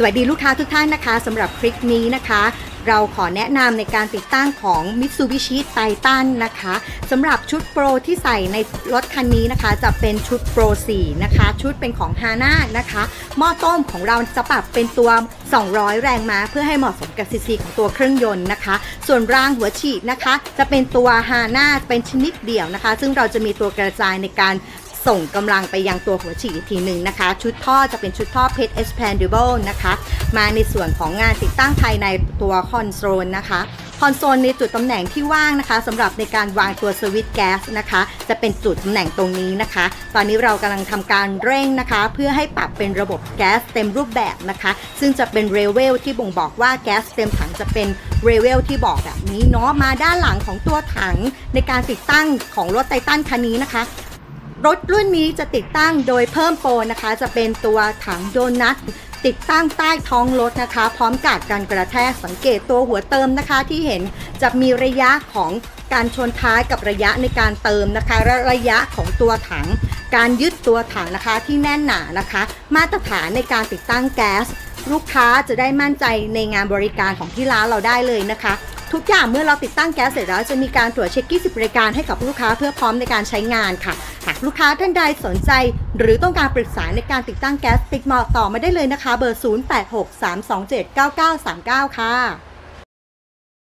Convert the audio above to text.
สวัสดีลูกค้าทุกท่านนะคะสำหรับคลิปนี้นะคะ เราขอแนะนำในการติดตั้งของ Mitsubishi Titan นะคะสำหรับชุดโปรที่ใส่ในรถคันนี้นะคะ จะเป็นชุดโปร 4 นะคะ ชุดเป็นของ HANA นะคะหม้อต้มของเราจะปรับเป็นตัว 200 แรงม้า เพื่อให้เหมาะสมกับซีซีของตัวเครื่องยนต์นะคะ ส่วนรางหัวฉีดนะคะ จะเป็นตัว HANA เป็นชนิดเดี่ยวนะคะ ซึ่งเราจะมีตัวกระจายในการ ส่งกำลังไปยังตัวหัวฉีดอีกทีหนึ่งนะคะ ชุดท่อจะเป็นชุดท่อ PET expandable นะคะ มาในส่วนของงานติดตั้งภายในตัวคอนโซลนะคะคอนโซลในจุดตำแหน่งที่ว่างนะคะสำหรับในการวางตัวสวิตช์แก๊สนะคะ จะเป็นจุดตำแหน่งตรงนี้นะคะ ตอนนี้เรากำลังทำการเร่งนะคะ เพื่อให้ปรับเป็นระบบแก๊สเต็มรูปแบบนะคะ ซึ่งจะเป็นเรเวลที่บ่งบอกว่าแก๊สเต็มถังจะเป็นเรเวลที่บอกแบบนี้เนาะมาด้านหลังของตัวถังในการติดตั้งของรถไททันคันนี้นะคะ รถรุ่นนี้จะติดตั้งโดยเพิ่มโปรนะคะ จะเป็นตัวถังโดนัทติดตั้งใต้ท้องรถนะคะ พร้อมกับการกระแทกสังเกตตัวหัวเติมนะคะ ที่เห็นจะมีระยะของการชนท้ายกับระยะในการเติมนะคะและระยะของตัวถัง การยึดตัวถังนะคะที่แน่นหนานะคะ มาตรฐานในการติดตั้งแก๊ส ลูกค้าจะได้มั่นใจในงานบริการของที่ร้านเราได้เลยนะคะ ทุกอย่างเมื่อเราติดตั้งแก๊สเสร็จแล้วจะมีการตรวจเช็คกี้สิบบริการให้กับลูกค้าเพื่อพร้อมในการใช้งานค่ะากลูกค้าท่านใดสนใจ หรือต้องการปรึกษาในการติดตั้งแก๊สติดต่อมาได้เลยนะคะ เบอร์ 0863279939 ค่ะ